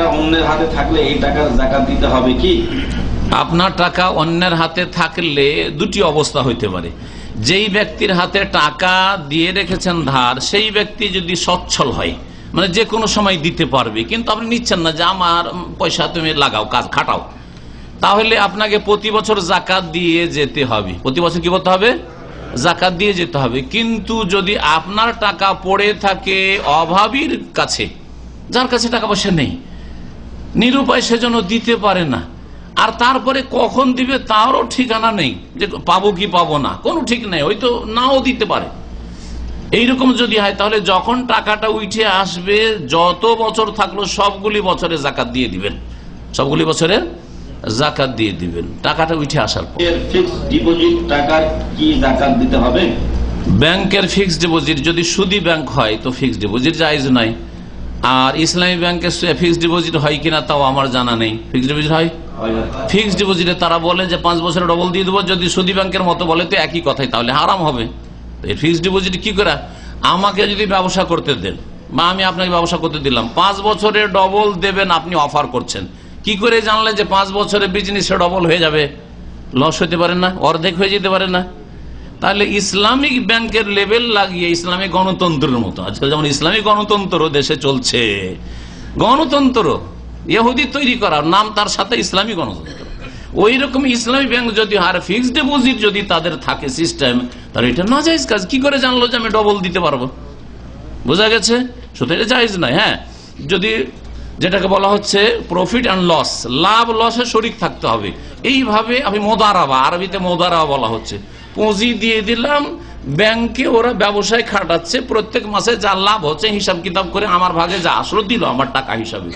টাকা অন্যের হাতে থাকলে এই টাকার জাকাত দিতে হবে কি? আপনার টাকা অন্যের হাতে থাকলে দুটি অবস্থা হইতে পারে। যেই ব্যক্তির হাতে টাকা দিয়ে রেখেছেন ধার, সেই ব্যক্তি যদি সচ্ছল হয় মানে যে কোনো সময় দিতে পারবে, কিন্তু আপনি নিচ্ছেন না যে আমার পয়সা তুমি লাগাও, কাজ খাটাও। তাহলে আপনাকে প্রতি বছর জাকাত দিয়ে যেতে হবে। প্রতি বছর কি করতে হবে? জাকাত দিয়ে যেতে হবে। কিন্তু যদি আপনার টাকা পড়ে থাকে অভাবীর কাছে, যার কাছে টাকা পয়সা নেই নিরুপায় সেজন্য দিতে পারে না। আর তারপরে কখন দিবে তারও ঠিকানা নেই যে পাবো কি পাবো না। কোনো ঠিক নেই হয়তো নাও দিতে পারে। এইরকম যদি হয় তাহলে যখন টাকাটা উঠে আসবে যত বছর থাকল সবগুলি বছরে জাকাত দিয়ে দিবেন। সবগুলি বছরে জাকাত দিয়ে দিবেন টাকাটা উঠে আসার পর। ডিপোজিট টাকার কি জাকাত দিতে হবে? ব্যাংকের ফিক্সড ডিপোজিট যদি সুদি ব্যাংক হয় তো ফিক্সড ডিপোজিট জায়জ নাই। আর ইসলামী ব্যাংকের ফিক্সড ডিপোজিট হয় কিনা তাও আমার জানা নেই। ফিক্সড ডিপোজিট হয়? ফিক্সড ডিপোজিটে তারা বলে যে পাঁচ বছরে ডবল দিয়ে দেবো, যদি সুদী ব্যাংকের মতো বলে তো একই কথাই, তাহলে হারাম হবে। এই ফিক্সড ডিপোজিট কি করে? আমাকে যদি ব্যবসা করতে দেন, বা আমি আপনাকে ব্যবসা করতে দিলাম, পাঁচ বছরে ডবল দেবেন, আপনি অফার করছেন। কি করে জানলেন যে পাঁচ বছরে বিজনেসে ডবল হয়ে যাবে? লস হতে পারে না, অর্ধেক হয়ে যেতে পারে না। তাহলে ইসলামিক ব্যাংকের লেভেল লাগিয়ে ইসলামিক গণতন্ত্রের মতো। আজকাল যেমন ইসলামিক গণতন্ত্র দেশে চলছে। গণতন্ত্র, ইহুদি তৈরি করার নাম তার সাথে ইসলামী গণতন্ত্র। ওই রকম ইসলামী ব্যাংক যদি আর ফিক্সড ডিপোজিট যদি তাদের থাকে সিস্টেম, তাহলে এটা না যাইজ কাজ। কি করে জানলো যে আমি ডবল দিতে পারব? বোঝা গেছে? সুতরাং এটা জায়েজ নয় হ্যাঁ। যদি যেটাকে বলা হচ্ছে প্রফিট অ্যান্ড লস লাভ লসে শরিক থাকতে হবে। এইভাবে আমি মোদারাবা, আরবিতে মোদারাবা বলা হচ্ছে। পুঁজি দিয়ে দিলাম, ব্যাংকে ওরা ব্যবসায় খাটাচ্ছে, প্রত্যেক মাসে যা লাভ হচ্ছে হিসাব কিতাব করে আমার ভাগে যা আসলো দিল আমার টাকা হিসাবে।